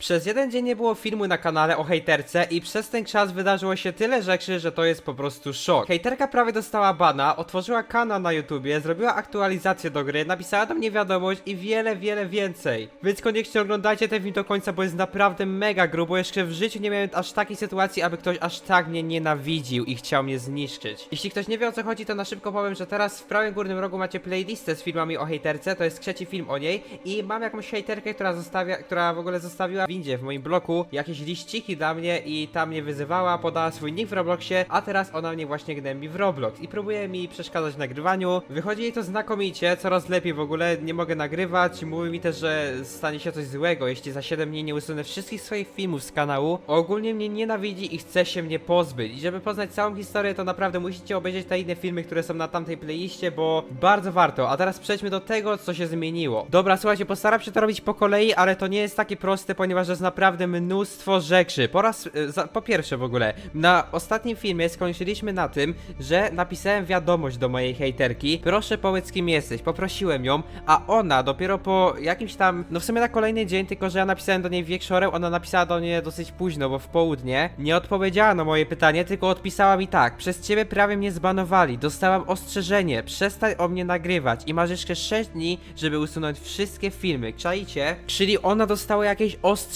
Przez jeden dzień nie było filmu na kanale o hejterce i przez ten czas wydarzyło się tyle rzeczy, że to jest po prostu szok. Hejterka prawie dostała bana, otworzyła kanał na YouTubie, zrobiła aktualizację do gry, napisała do mnie wiadomość i wiele, wiele więcej. Więc koniecznie oglądajcie ten film do końca, bo jest naprawdę mega grubo. Jeszcze w życiu nie miałem aż takiej sytuacji, aby ktoś aż tak mnie nienawidził i chciał mnie zniszczyć. Jeśli ktoś nie wie o co chodzi, to na szybko powiem, że teraz w prawym górnym rogu macie playlistę z filmami o hejterce, to jest trzeci film o niej i mam jakąś hejterkę, która zostawia, która w ogóle zostawiła windzie w moim bloku jakieś liściki dla mnie i tam mnie wyzywała, podała swój nick w Robloxie, a teraz ona mnie właśnie gnębi w Roblox i próbuje mi przeszkadzać w nagrywaniu. Wychodzi jej to znakomicie, coraz lepiej w ogóle, nie mogę nagrywać, mówi mi też, że stanie się coś złego, jeśli za 7 dni nie usunę wszystkich swoich filmów z kanału. Ogólnie mnie nienawidzi i chce się mnie pozbyć. I żeby poznać całą historię, to naprawdę musicie obejrzeć te inne filmy, które są na tamtej playliście, bo bardzo warto. A teraz przejdźmy do tego, co się zmieniło. Dobra, słuchajcie, postaram się to robić po kolei, ale to nie jest takie proste, ponieważ jest naprawdę mnóstwo rzeczy. Po raz, y, za, po pierwsze w ogóle, na ostatnim filmie skończyliśmy na tym, że napisałem wiadomość do mojej hejterki. Proszę powiedz kim jesteś. Poprosiłem ją, a ona dopiero po jakimś tam, no w sumie na kolejny dzień, tylko że ja napisałem do niej wieczorem, ona napisała do mnie dosyć późno, bo w południe. Nie odpowiedziała na moje pytanie, tylko odpisała mi tak. Przez ciebie prawie mnie zbanowali. Dostałam ostrzeżenie. Przestań o mnie nagrywać i masz jeszcze 6 dni, żeby usunąć wszystkie filmy. Czajcie? Czyli ona dostała jakieś ostrzeżenie,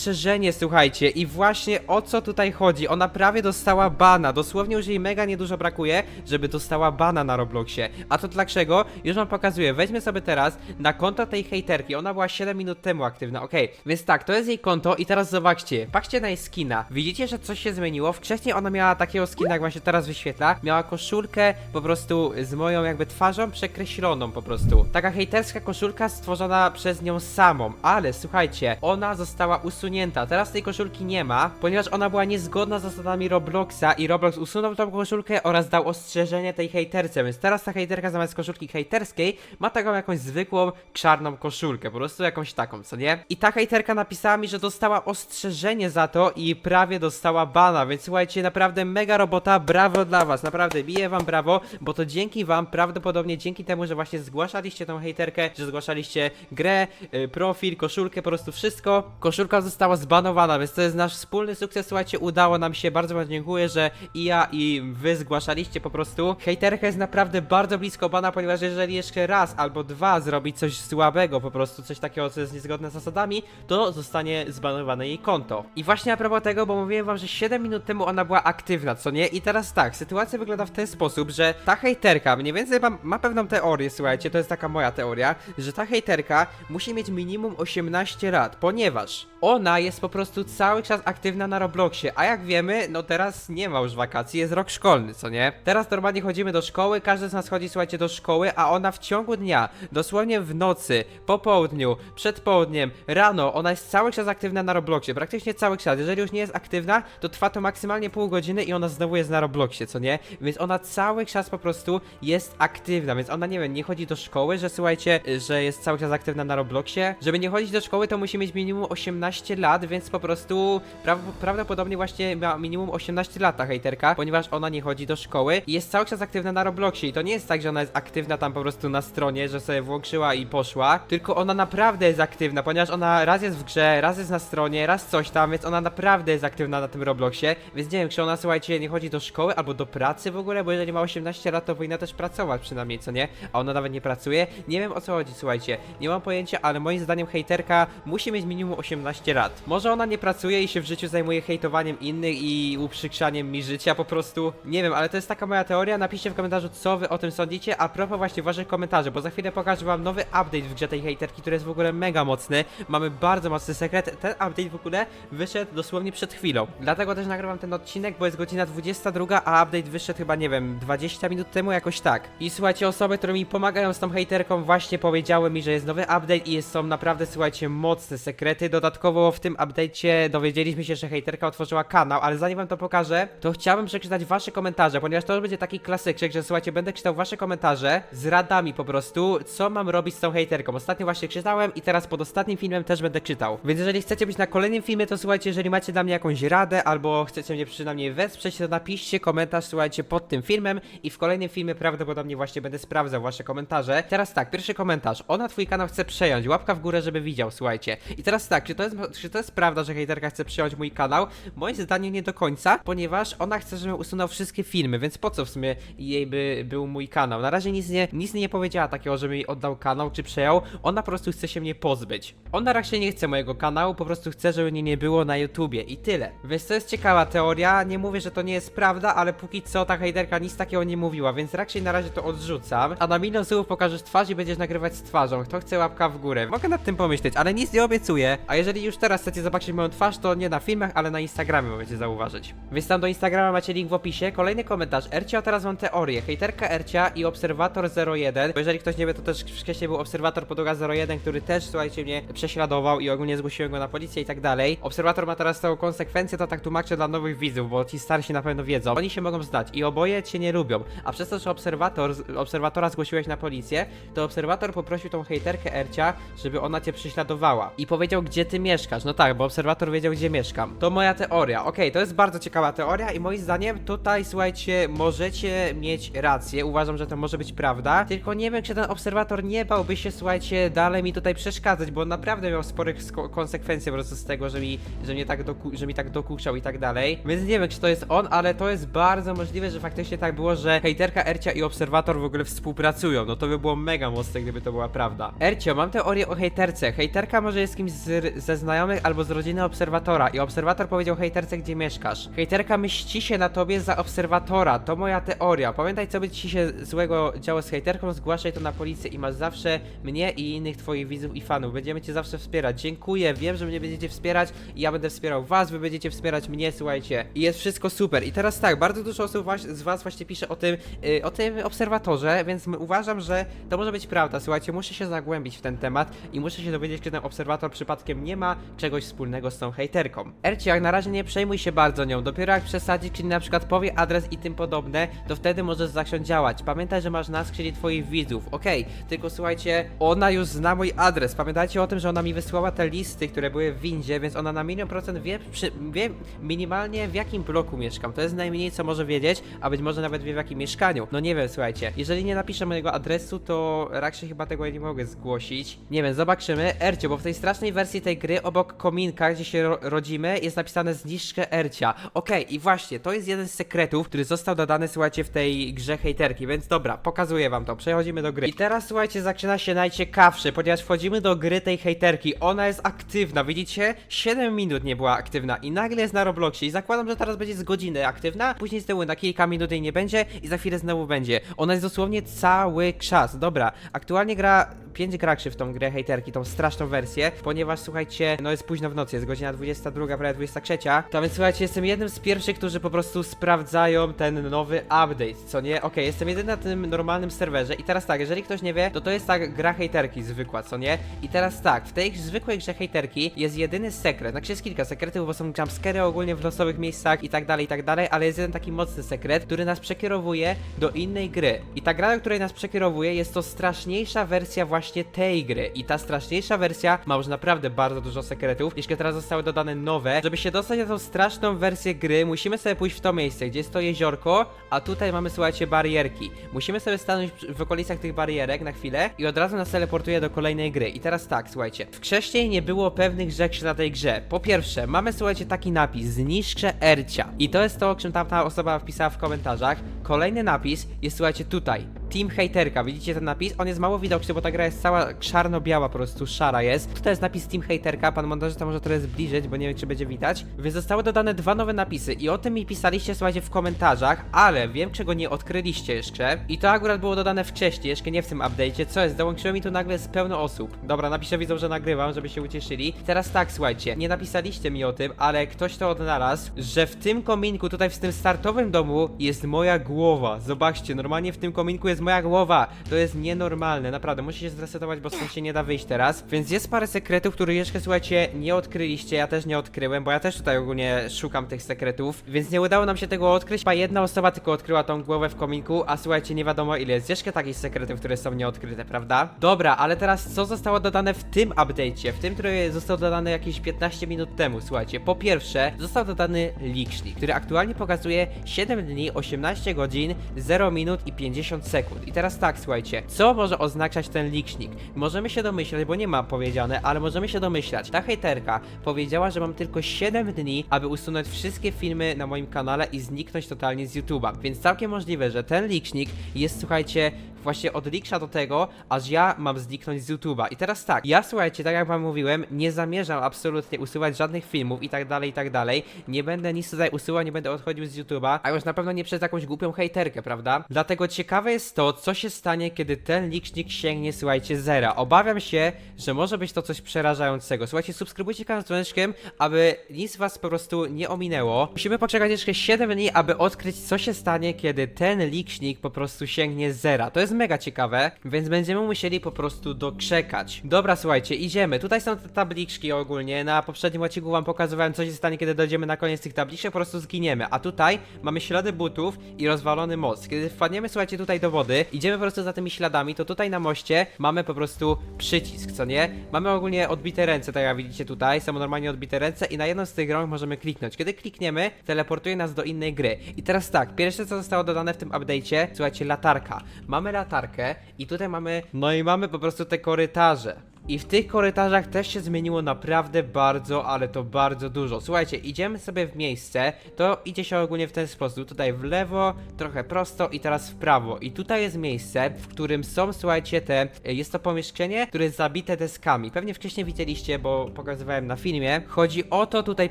słuchajcie. I właśnie o co tutaj chodzi? Ona prawie dostała bana. Dosłownie już jej mega niedużo brakuje, żeby dostała bana na Robloxie. A to dlaczego? Już wam pokazuję. Weźmy sobie teraz na konto tej hejterki. Ona była 7 minut temu aktywna. Okej, więc tak, to jest jej konto i teraz zobaczcie. Patrzcie na jej skina. Widzicie, że coś się zmieniło? Wcześniej ona miała takiego skina, jak właśnie teraz wyświetla. Miała koszulkę po prostu z moją jakby twarzą przekreśloną po prostu. Taka hejterska koszulka stworzona przez nią samą. Ale słuchajcie, ona została usunięta. Teraz tej koszulki nie ma, ponieważ ona była niezgodna z zasadami Robloxa i Roblox usunął tą koszulkę oraz dał ostrzeżenie tej hejterce, więc teraz ta hejterka zamiast koszulki hejterskiej ma taką jakąś zwykłą czarną koszulkę, po prostu jakąś taką, co nie? I ta hejterka napisała mi, że dostała ostrzeżenie za to i prawie dostała bana, więc słuchajcie, naprawdę mega robota, brawo dla was, naprawdę biję wam brawo, bo to dzięki wam, prawdopodobnie dzięki temu, że właśnie zgłaszaliście tą hejterkę, że zgłaszaliście grę, y, profil, koszulkę, po prostu wszystko, koszulka została zbanowana, więc to jest nasz wspólny sukces, słuchajcie, udało nam się, bardzo wam dziękuję, że i ja i wy zgłaszaliście po prostu. Hejterka jest naprawdę bardzo blisko bana, ponieważ jeżeli jeszcze raz albo dwa zrobi coś słabego, po prostu coś takiego, co jest niezgodne z zasadami, to zostanie zbanowane jej konto. I właśnie a propos tego, bo mówiłem wam, że 7 minut temu ona była aktywna, co nie? I teraz tak, sytuacja wygląda w ten sposób, że ta hejterka, mniej więcej ma, ma pewną teorię, słuchajcie, to jest taka moja teoria, że ta hejterka musi mieć minimum 18 lat, ponieważ ona jest po prostu cały czas aktywna na Robloxie, a jak wiemy, no teraz nie ma już wakacji, jest rok szkolny, co nie? Teraz normalnie chodzimy do szkoły, każdy z nas chodzi, słuchajcie, do szkoły, a ona w ciągu dnia, dosłownie w nocy, po południu, przed południem, rano, ona jest cały czas aktywna na Robloxie, praktycznie cały czas. Jeżeli już nie jest aktywna, to trwa to maksymalnie pół godziny i ona znowu jest na Robloxie, co nie? Więc ona cały czas po prostu jest aktywna, więc ona, nie wiem, nie chodzi do szkoły, że słuchajcie, że jest cały czas aktywna na Robloxie. Żeby nie chodzić do szkoły, to musi mieć minimum 18 lat, więc po prostu pra prawdopodobnie właśnie ma minimum 18 lat ta hejterka, ponieważ ona nie chodzi do szkoły i jest cały czas aktywna na Robloxie. I to nie jest tak, że ona jest aktywna tam po prostu na stronie, że sobie włączyła i poszła, tylko ona naprawdę jest aktywna, ponieważ ona raz jest w grze, raz jest na stronie, raz coś tam, więc ona naprawdę jest aktywna na tym Robloxie, więc nie wiem, czy ona, słuchajcie, nie chodzi do szkoły albo do pracy w ogóle, bo jeżeli ma 18 lat, to powinna też pracować przynajmniej, co nie? A ona nawet nie pracuje. Nie wiem o co chodzi, słuchajcie, nie mam pojęcia, ale moim zdaniem hejterka musi mieć minimum 18 lat. Może ona nie pracuje i się w życiu zajmuje hejtowaniem innych i uprzykrzaniem mi życia po prostu. Nie wiem, ale to jest taka moja teoria. Napiszcie w komentarzu, co wy o tym sądzicie. A propos właśnie waszych komentarzy, bo za chwilę pokażę wam nowy update w grze tej hejterki, który jest w ogóle mega mocny. Mamy bardzo mocny sekret. Ten update w ogóle wyszedł dosłownie przed chwilą. Dlatego też nagrywam ten odcinek, bo jest godzina 22, a update wyszedł chyba, nie wiem, 20 minut temu, jakoś tak. I słuchajcie, osoby, które mi pomagają z tą hejterką, właśnie powiedziały mi, że jest nowy update i są naprawdę, słuchajcie, mocne sekrety. Dodatkowo w tym update'cie dowiedzieliśmy się, że hejterka otworzyła kanał, ale zanim wam to pokażę, to chciałbym przeczytać wasze komentarze, ponieważ to już będzie taki klasyczek, że słuchajcie, będę czytał wasze komentarze z radami po prostu, co mam robić z tą hejterką. Ostatnio właśnie czytałem i teraz pod ostatnim filmem też będę czytał. Więc jeżeli chcecie być na kolejnym filmie, to słuchajcie, jeżeli macie dla mnie jakąś radę, albo chcecie mnie przynajmniej wesprzeć, to napiszcie komentarz, słuchajcie, pod tym filmem i w kolejnym filmie prawdopodobnie właśnie będę sprawdzał wasze komentarze. Teraz tak, pierwszy komentarz. Ona twój kanał chce przejąć. Łapka w górę, żeby widział, słuchajcie. I teraz tak, czy to jest czy to jest prawda, że hejterka chce przejąć mój kanał? Moim zdaniem nie do końca, ponieważ ona chce, żebym usunął wszystkie filmy, więc po co w sumie jej by był mój kanał? Na razie nic nie, nic nie powiedziała takiego, że mi oddał kanał czy przejął. Ona po prostu chce się mnie pozbyć. Ona raczej nie chce mojego kanału, po prostu chce, żeby mnie nie było na YouTubie i tyle. Więc to jest ciekawa teoria, nie mówię, że to nie jest prawda, ale póki co ta hejterka nic takiego nie mówiła, więc raczej na razie to odrzucam. A na milion słów pokażesz twarz i będziesz nagrywać z twarzą. Kto chce łapka w górę? Mogę nad tym pomyśleć, ale nic nie obiecuję. A jeżeli już teraz chcecie zobaczyć moją twarz, to nie na filmach, ale na Instagramie możecie zauważyć. Więc tam do Instagrama macie link w opisie. Kolejny komentarz. Ercia, teraz mam teorię. Hejterka Ercia i Obserwator 01. Bo jeżeli ktoś nie wie, to też wcześniej był Obserwator Podłoga 01, który też, słuchajcie, mnie prześladował i ogólnie zgłosiłem go na policję i tak dalej. Obserwator ma teraz tą konsekwencję, to tak tłumaczę dla nowych widzów, bo ci starsi na pewno wiedzą. Oni się mogą znać i oboje cię nie lubią. A przez to, że obserwator, obserwatora zgłosiłeś na policję, to obserwator poprosił tą hejterkę Ercia, żeby ona cię prześladowała. I powiedział, gdzie ty mieszkasz. No tak, bo obserwator wiedział, gdzie mieszkam. To moja teoria. Okej, to jest bardzo ciekawa teoria i moim zdaniem tutaj, słuchajcie, możecie mieć rację. Uważam, że to może być prawda. Tylko nie wiem, czy ten obserwator nie bałby się, słuchajcie, dalej mi tutaj przeszkadzać, bo on naprawdę miał sporych sko- konsekwencji po prostu z tego, że mi, że mnie tak że mi tak dokuczał i tak dalej. Więc nie wiem, czy to jest on, ale to jest bardzo możliwe, że faktycznie tak było, że hejterka Ercia i obserwator w ogóle współpracują. No to by było mega mocne, gdyby to była prawda. Ercio, mam teorię o hejterce. Hejterka może jest kimś z, ze znajomych albo z rodziny obserwatora i obserwator powiedział hejterce, gdzie mieszkasz. Hejterka mści się na tobie za obserwatora. To moja teoria. Pamiętaj, co by ci się złego działo z hejterką, zgłaszaj to na policję i masz zawsze mnie i innych twoich widzów i fanów. Będziemy cię zawsze wspierać. Dziękuję, wiem, że mnie będziecie wspierać i ja będę wspierał was, wy będziecie wspierać mnie, słuchajcie. I jest wszystko super. I teraz tak, bardzo dużo osób waś- z was właśnie pisze o tym, y, o tym obserwatorze, więc uważam, że to może być prawda. Słuchajcie, muszę się zagłębić w ten temat i muszę się dowiedzieć, czy ten obserwator przypadkiem nie ma czegoś wspólnego z tą hejterką. Erci, jak na razie nie przejmuj się bardzo nią. Dopiero jak przesadzi, czyli na przykład powie adres i tym podobne, to wtedy możesz zacząć działać. Pamiętaj, że masz nas, czyli twoich widzów. Okej, tylko słuchajcie, ona już zna mój adres. Pamiętajcie o tym, że ona mi wysłała te listy, które były w windzie, więc ona na milion procent wie, przy, wie minimalnie w jakim bloku mieszkam. To jest najmniej, co może wiedzieć, a być może nawet wie w jakim mieszkaniu. No nie wiem, słuchajcie. Jeżeli nie napiszę mojego adresu, to raczej chyba tego nie mogę zgłosić. Nie wiem, zobaczymy. Ercio, bo w tej strasznej wersji tej gry obok kominka, gdzie się ro rodzimy, jest napisane zniszczę Ercia. Okej, i właśnie, to jest jeden z sekretów, który został dodany, słuchajcie, w tej grze hejterki, więc dobra, pokazuję wam to. Przechodzimy do gry. I teraz, słuchajcie, zaczyna się najciekawsze, ponieważ wchodzimy do gry tej hejterki. Ona jest aktywna, widzicie? 7 minut nie była aktywna i nagle jest na Robloxie i zakładam, że teraz będzie z godziny aktywna, później z tyłu na kilka minut jej nie będzie i za chwilę znowu będzie. Ona jest dosłownie cały czas. Dobra, aktualnie gra 5 graczy w tą grę hejterki, tą straszną wersję, ponieważ słuchajcie, no jest późno w nocy, jest godzina 22, prawie 23. To więc słuchajcie, jestem jednym z pierwszych, którzy po prostu sprawdzają ten nowy update, co nie? Okej, jestem jedyny na tym normalnym serwerze i teraz tak, jeżeli ktoś nie wie, to to jest tak gra hejterki zwykła, co nie? I teraz tak, w tej zwykłej grze hejterki jest jedyny sekret, znaczy jest kilka sekretów, bo są jumpscary ogólnie w losowych miejscach i tak dalej, i tak dalej, ale jest jeden taki mocny sekret, który nas przekierowuje do innej gry. I ta gra, do której nas przekierowuje, jest to straszniejsza wersja właśnie tej gry. I ta straszniejsza wersja ma już naprawdę bardzo dużo sekretów. Jeszcze teraz zostały dodane nowe. Żeby się dostać na tą straszną wersję gry, musimy sobie pójść w to miejsce, gdzie jest to jeziorko, a tutaj mamy, słuchajcie, barierki. Musimy sobie stanąć w okolicach tych barierek na chwilę i od razu nas teleportuje do kolejnej gry. I teraz tak, słuchajcie. Wcześniej nie było pewnych rzeczy na tej grze. Po pierwsze, mamy, słuchajcie, taki napis, zniszczę Ercia. I to jest to, o czym tamta osoba wpisała w komentarzach. Kolejny napis jest, słuchajcie, tutaj. Team Haterka, widzicie ten napis? On jest mało widoczny, bo ta gra jest cała czarno-biała, po prostu szara jest. Tutaj jest napis Team Haterka, pan montażysta może trochę zbliżyć, bo nie wiem, czy będzie widać. Więc zostały dodane dwa nowe napisy i o tym mi pisaliście, słuchajcie, w komentarzach, ale wiem, czego nie odkryliście jeszcze. I to akurat było dodane wcześniej, jeszcze nie w tym update'cie. Co jest? Dołączyło mi tu nagle z pełno osób. Dobra, napiszę widzom, że nagrywam, żeby się ucieszyli. Teraz tak, słuchajcie, nie napisaliście mi o tym, ale ktoś to odnalazł, że w tym kominku, tutaj w tym startowym domu jest moja głowa. Zobaczcie, normalnie w tym kominku jest moja głowa. To jest nienormalne, naprawdę. Muszę się zresetować, bo stąd się nie da wyjść teraz. Więc jest parę sekretów, które jeszcze, słuchajcie, nie odkryliście. Ja też nie odkryłem, bo ja też tutaj ogólnie szukam tych sekretów. Więc nie udało nam się tego odkryć. Chyba jedna osoba tylko odkryła tą głowę w kominku, a słuchajcie, nie wiadomo ile jest jeszcze takich sekretów, które są nieodkryte, prawda? Dobra, ale teraz co zostało dodane w tym update'cie? W tym, który został dodany jakieś 15 minut temu, słuchajcie. Po pierwsze, został dodany licznik, który aktualnie pokazuje 7 dni, 18 godzin, 0 minut i 50 sekund. I teraz tak, słuchajcie, co może oznaczać ten licznik? Możemy się domyślać, bo nie ma powiedziane, ale możemy się domyślać. Ta hejterka powiedziała, że mam tylko 7 dni, aby usunąć wszystkie filmy na moim kanale i zniknąć totalnie z YouTube'a. Więc całkiem możliwe, że ten licznik jest, słuchajcie, właśnie od liksza do tego, aż ja mam zniknąć z YouTube'a. I teraz tak, ja słuchajcie, tak jak wam mówiłem, nie zamierzam absolutnie usuwać żadnych filmów i tak dalej, i tak dalej. Nie będę nic tutaj usuwał, nie będę odchodził z YouTube'a, a już na pewno nie przez jakąś głupią hejterkę, prawda? Dlatego ciekawe jest to, co się stanie, kiedy ten licznik sięgnie, słuchajcie, zera. Obawiam się, że może być to coś przerażającego. Słuchajcie, subskrybujcie kanał z dzwoneczkiem, aby nic was po prostu nie ominęło. Musimy poczekać jeszcze 7 dni, aby odkryć, co się stanie, kiedy ten licznik po prostu sięgnie zera. To jest mega ciekawe, więc będziemy musieli po prostu doczekać. Dobra, słuchajcie, idziemy. Tutaj są te tabliczki ogólnie. Na poprzednim odcinku wam pokazywałem, co się stanie, kiedy dojdziemy na koniec tych tabliczek, po prostu zginiemy. A tutaj mamy ślady butów i rozwalony most. Kiedy wpadniemy, słuchajcie, tutaj do wody, idziemy po prostu za tymi śladami, to tutaj na moście mamy po prostu przycisk, co nie? Mamy ogólnie odbite ręce, tak jak widzicie tutaj, są normalnie odbite ręce i na jedną z tych rąk możemy kliknąć. Kiedy klikniemy, teleportuje nas do innej gry. I teraz tak, pierwsze co zostało dodane w tym update'cie, słuchajcie, latarka. Mamy latarkę i tutaj mamy, no i mamy po prostu te korytarze. I w tych korytarzach też się zmieniło naprawdę bardzo, ale to bardzo dużo. Słuchajcie, idziemy sobie w miejsce, to idzie się ogólnie w ten sposób. Tutaj w lewo, trochę prosto i teraz w prawo. I tutaj jest miejsce, w którym są, słuchajcie, te. Jest to pomieszczenie, które jest zabite deskami. Pewnie wcześniej widzieliście, bo pokazywałem na filmie. Chodzi o to tutaj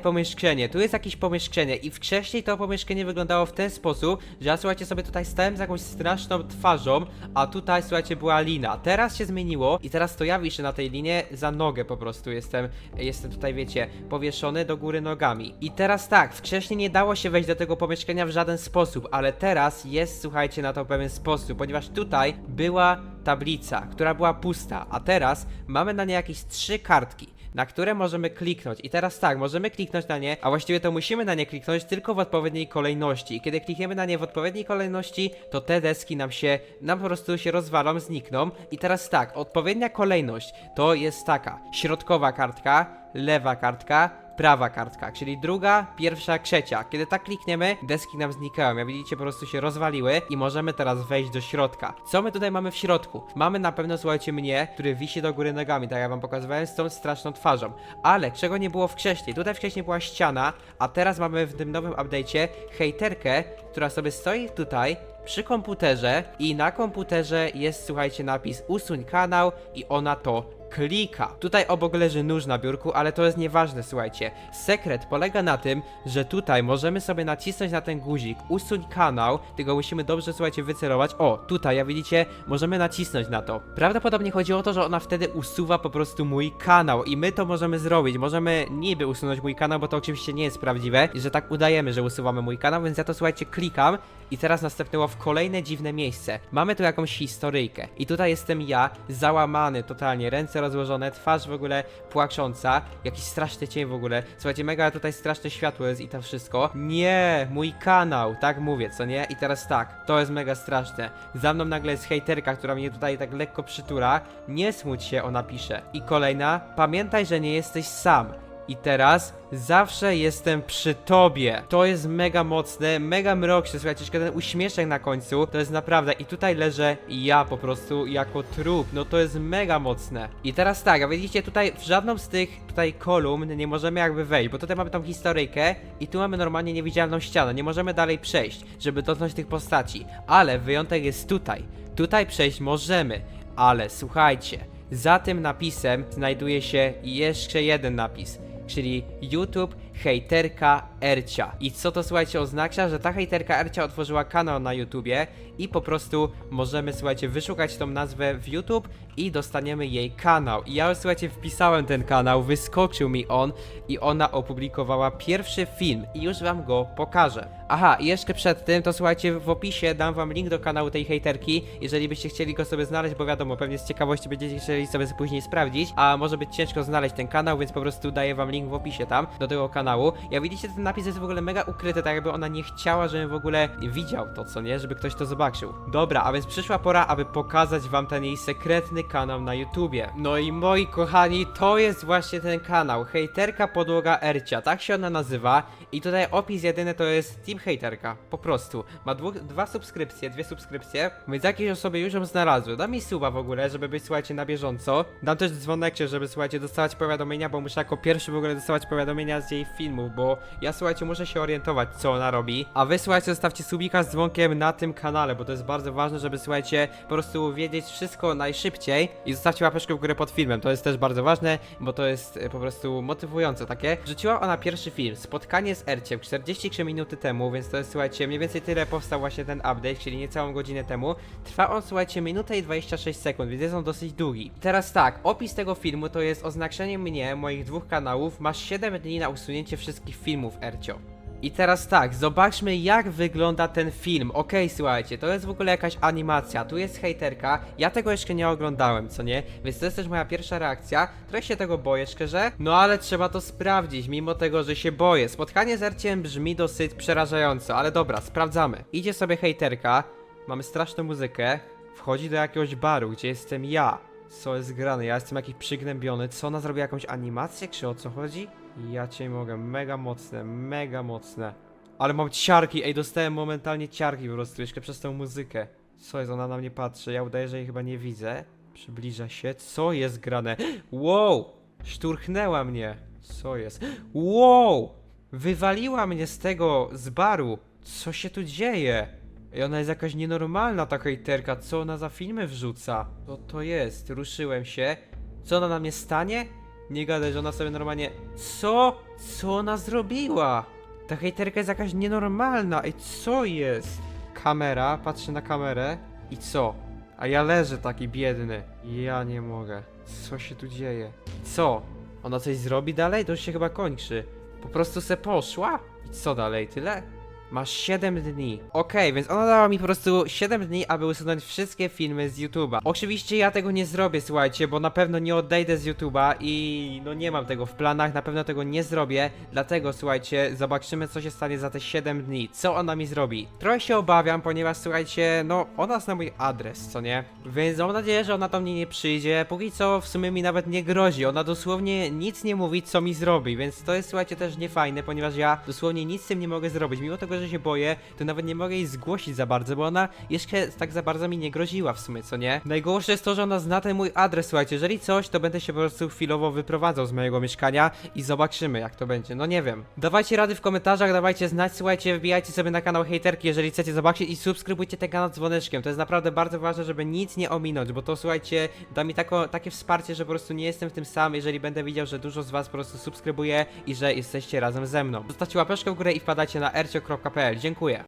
pomieszczenie. Tu jest jakieś pomieszczenie i wcześniej to pomieszczenie wyglądało w ten sposób, że ja słuchajcie sobie tutaj stałem z jakąś straszną twarzą, a tutaj słuchajcie była lina. Teraz się zmieniło i teraz to ja wiszę na tej linie za nogę po prostu jestem, jestem tutaj wiecie, powieszony do góry nogami. I teraz tak, wcześniej nie dało się wejść do tego pomieszczenia w żaden sposób, ale teraz jest słuchajcie na to pewien sposób, ponieważ tutaj była tablica, która była pusta, a teraz mamy na niej jakieś trzy kartki na które możemy kliknąć. I teraz tak, możemy kliknąć na nie, a właściwie to musimy na nie kliknąć tylko w odpowiedniej kolejności. I kiedy klikniemy na nie w odpowiedniej kolejności, to te deski nam się, nam po prostu się rozwalą, znikną. I teraz tak, odpowiednia kolejność to jest taka: środkowa kartka, lewa kartka, prawa kartka, czyli druga, pierwsza, trzecia. Kiedy tak klikniemy, deski nam znikają. Jak widzicie, po prostu się rozwaliły i możemy teraz wejść do środka. Co my tutaj mamy w środku? Mamy na pewno, słuchajcie, mnie, który wisi do góry nogami, tak jak wam pokazywałem, z tą straszną twarzą. Ale czego nie było wcześniej? Tutaj wcześniej była ściana, a teraz mamy w tym nowym update'cie hejterkę, która sobie stoi tutaj przy komputerze i na komputerze jest, słuchajcie, napis usuń kanał i ona to klika. Tutaj obok leży nóż na biurku, ale to jest nieważne, słuchajcie. Sekret polega na tym, że tutaj możemy sobie nacisnąć na ten guzik, usuń kanał, tylko musimy dobrze, słuchajcie, wycelować. O, tutaj, jak widzicie, możemy nacisnąć na to. Prawdopodobnie chodzi o to, że ona wtedy usuwa po prostu mój kanał i my to możemy zrobić. Możemy niby usunąć mój kanał, bo to oczywiście nie jest prawdziwe i że tak udajemy, że usuwamy mój kanał, więc ja to, słuchajcie, klikam i teraz następnęło w kolejne dziwne miejsce. Mamy tu jakąś historyjkę i tutaj jestem ja, załamany totalnie, ręce rozłożone, twarz w ogóle płacząca, jakiś straszny cień w ogóle. Słuchajcie, mega tutaj straszne światło jest i to wszystko. Nie, mój kanał, tak mówię, co nie? I teraz tak, to jest mega straszne. Za mną nagle jest hejterka, która mnie tutaj tak lekko przytura. Nie smuć się, ona pisze. I kolejna, pamiętaj, że nie jesteś sam. I teraz zawsze jestem przy tobie. To jest mega mocne, mega mroczne. Słuchajcie, ten uśmieszek na końcu, to jest naprawdę. I tutaj leżę ja po prostu jako trup. No to jest mega mocne. I teraz tak, a widzicie, tutaj w żadną z tych tutaj kolumn nie możemy jakby wejść, bo tutaj mamy tą historyjkę i tu mamy normalnie niewidzialną ścianę. Nie możemy dalej przejść, żeby dotknąć tych postaci. Ale wyjątek jest tutaj. Tutaj przejść możemy, ale słuchajcie. Za tym napisem znajduje się jeszcze jeden napis czyli YouTube hejterka Ercia. I co to słuchajcie oznacza? Że ta hejterka Ercia otworzyła kanał na YouTubie i po prostu możemy słuchajcie wyszukać tą nazwę w YouTube i dostaniemy jej kanał. I ja już słuchajcie wpisałem ten kanał, wyskoczył mi on i ona opublikowała pierwszy film i już wam go pokażę. Aha, i jeszcze przed tym, to słuchajcie, w opisie dam wam link do kanału tej hejterki, jeżeli byście chcieli go sobie znaleźć, bo wiadomo, pewnie z ciekawości będziecie chcieli sobie później sprawdzić, a może być ciężko znaleźć ten kanał, więc po prostu daję wam link w opisie tam, do tego kanału. Jak widzicie ten napis napis jest w ogóle mega ukryty, tak jakby ona nie chciała, żebym w ogóle widział to, co nie, żeby ktoś to zobaczył. Dobra, a więc przyszła pora, aby pokazać wam ten jej sekretny kanał na YouTubie. No i moi kochani, to jest właśnie ten kanał, hejterka podłoga Ercia, tak się ona nazywa. I tutaj opis jedyny to jest Team Hejterka, po prostu. Ma dwóch, dwa subskrypcje, dwie subskrypcje, więc jakieś osoby już ją znalazły. Dam mi suba w ogóle, żeby być, słuchajcie, na bieżąco. Dam też dzwoneczek, żeby, słuchajcie, dostawać powiadomienia, bo muszę jako pierwszy w ogóle dostawać powiadomienia z jej filmów, bo ja, słuchajcie, muszę się orientować, co ona robi. A wy, słuchajcie, zostawcie subika z dzwonkiem na tym kanale, bo to jest bardzo ważne, żeby, słuchajcie, po prostu wiedzieć wszystko najszybciej i zostawcie łapeczkę w górę pod filmem. To jest też bardzo ważne, bo to jest e, po prostu motywujące takie. Rzuciła ona pierwszy film, spotkanie z Erciem, 43 minuty temu, więc to jest, słuchajcie, mniej więcej tyle powstał właśnie ten update, czyli niecałą godzinę temu. Trwa on, słuchajcie, minutę i 26 sekund, więc jest on dosyć długi. Teraz tak, opis tego filmu to jest oznaczenie mnie, moich dwóch kanałów, masz 7 dni na usunięcie wszystkich filmów, Ercio. I teraz tak, zobaczmy jak wygląda ten film. Okej, słuchajcie, to jest w ogóle jakaś animacja, tu jest hejterka, ja tego jeszcze nie oglądałem, co nie? Więc to jest też moja pierwsza reakcja. Trochę się tego boję, szczerze, no ale trzeba to sprawdzić, mimo tego, że się boję. Spotkanie z Erciem brzmi dosyć przerażająco, ale dobra, sprawdzamy. Idzie sobie hejterka, mamy straszną muzykę, wchodzi do jakiegoś baru, gdzie jestem ja. Co jest grane? Ja jestem jakiś przygnębiony. Co ona zrobiła jakąś animację, czy o co chodzi? Ja cię mogę, mega mocne, mega mocne. Ale mam ciarki, ej, dostałem momentalnie ciarki po prostu, jeszcze przez tą muzykę. Co jest, ona na mnie patrzy, ja udaję, że jej chyba nie widzę. Przybliża się, co jest grane? Wow! Szturchnęła mnie. Co jest? Wow! Wywaliła mnie z tego, z baru. Co się tu dzieje? I ona jest jakaś nienormalna, ta hejterka. Co ona za filmy wrzuca? Co to jest? Ruszyłem się. Co ona na mnie stanie? Nie gadaj, że ona sobie normalnie... Co? Co ona zrobiła? Ta hejterka jest jakaś nienormalna. Ej, co jest? Kamera, patrzę na kamerę. I co? A ja leżę taki biedny. Ja nie mogę. Co się tu dzieje? Co? Ona coś zrobi dalej? To już się chyba kończy. Po prostu se poszła? I co dalej? Tyle? Masz 7 dni. Okej, więc ona dała mi po prostu 7 dni, aby usunąć wszystkie filmy z YouTube'a. Oczywiście ja tego nie zrobię, słuchajcie, bo na pewno nie odejdę z YouTube'a i no nie mam tego w planach, na pewno tego nie zrobię. Dlatego, słuchajcie, zobaczymy co się stanie za te 7 dni. Co ona mi zrobi? Trochę się obawiam, ponieważ słuchajcie, no ona zna mój adres, co nie? Więc mam nadzieję, że ona do mnie nie przyjdzie. Póki co w sumie mi nawet nie grozi. Ona dosłownie nic nie mówi, co mi zrobi, więc to jest, słuchajcie, też niefajne, ponieważ ja dosłownie nic z tym nie mogę zrobić. Mimo tego, że się boję, to nawet nie mogę jej zgłosić za bardzo, bo ona jeszcze tak za bardzo mi nie groziła w sumie, co nie? Najgorsze jest to, że ona zna ten mój adres, słuchajcie. Jeżeli coś, to będę się po prostu chwilowo wyprowadzał z mojego mieszkania i zobaczymy, jak to będzie. No nie wiem. Dawajcie rady w komentarzach, dawajcie znać, słuchajcie, wbijajcie sobie na kanał hejterki, jeżeli chcecie zobaczyć i subskrybujcie ten kanał dzwoneczkiem. To jest naprawdę bardzo ważne, żeby nic nie ominąć, bo to słuchajcie, da mi tako, takie wsparcie, że po prostu nie jestem w tym sam, jeżeli będę widział, że dużo z was po prostu subskrybuje i że jesteście razem ze mną. Zostawcie łapeczkę w górę i wpadajcie na ercio.pl. Dziękuję.